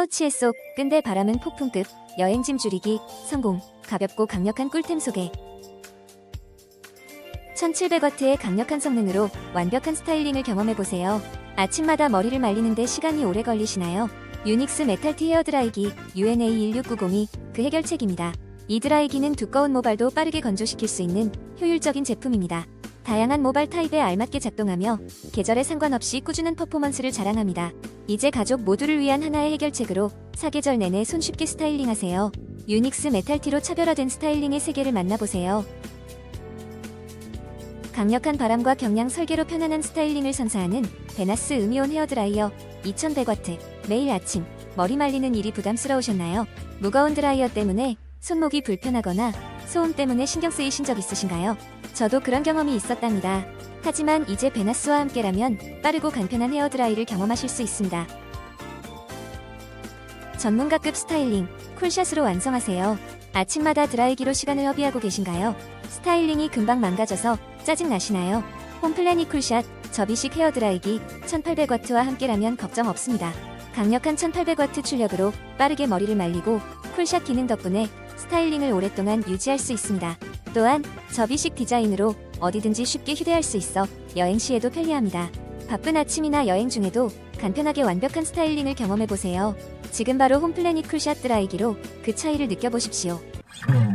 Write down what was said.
파우치에 쏙 끈대 바람은 폭풍급 여행짐 줄이기 성공 가볍고 강력한 꿀템 소개 1700W의 강력한 성능으로 완벽한 스타일링을 경험해보세요. 아침마다 머리를 말리는데 시간이 오래 걸리시나요? 유닉스 메탈티 헤어드라이기 UNA1690이 그 해결책입니다. 이 드라이기는 두꺼운 모발도 빠르게 건조시킬 수 있는 효율적인 제품입니다. 다양한 모발 타입에 알맞게 작동하며 계절에 상관없이 꾸준한 퍼포먼스를 자랑합니다. 이제 가족 모두를 위한 하나의 해결책으로 사계절 내내 손쉽게 스타일링하세요. 유닉스 메탈티로 차별화된 스타일링의 세계를 만나보세요. 강력한 바람과 경량 설계로 편안한 스타일링을 선사하는 베나스 음이온 헤어드라이어 2100W 매일 아침 머리 말리는 일이 부담스러우셨나요? 무거운 드라이어 때문에 손목이 불편하거나 소음 때문에 신경 쓰이신 적 있으신가요? 저도 그런 경험이 있었답니다. 하지만 이제 베나스와 함께라면 빠르고 간편한 헤어드라이를 경험하실 수 있습니다. 전문가급 스타일링 쿨샷으로 완성하세요. 아침마다 드라이기로 시간을 허비하고 계신가요? 스타일링이 금방 망가져서 짜증 나시나요? 홈플래닛 쿨샷 접이식 헤어드라이기 1800W와 함께라면 걱정 없습니다. 강력한 1800W 출력으로 빠르게 머리를 말리고 쿨샷 기능 덕분에 스타일링을 오랫동안 유지할 수 있습니다. 또한 접이식 디자인으로 어디든지 쉽게 휴대할 수 있어 여행 시에도 편리합니다. 바쁜 아침이나 여행 중에도 간편하게 완벽한 스타일링을 경험해보세요. 지금 바로 홈플래닛 쿨샷 드라이기로 그 차이를 느껴보십시오. 음.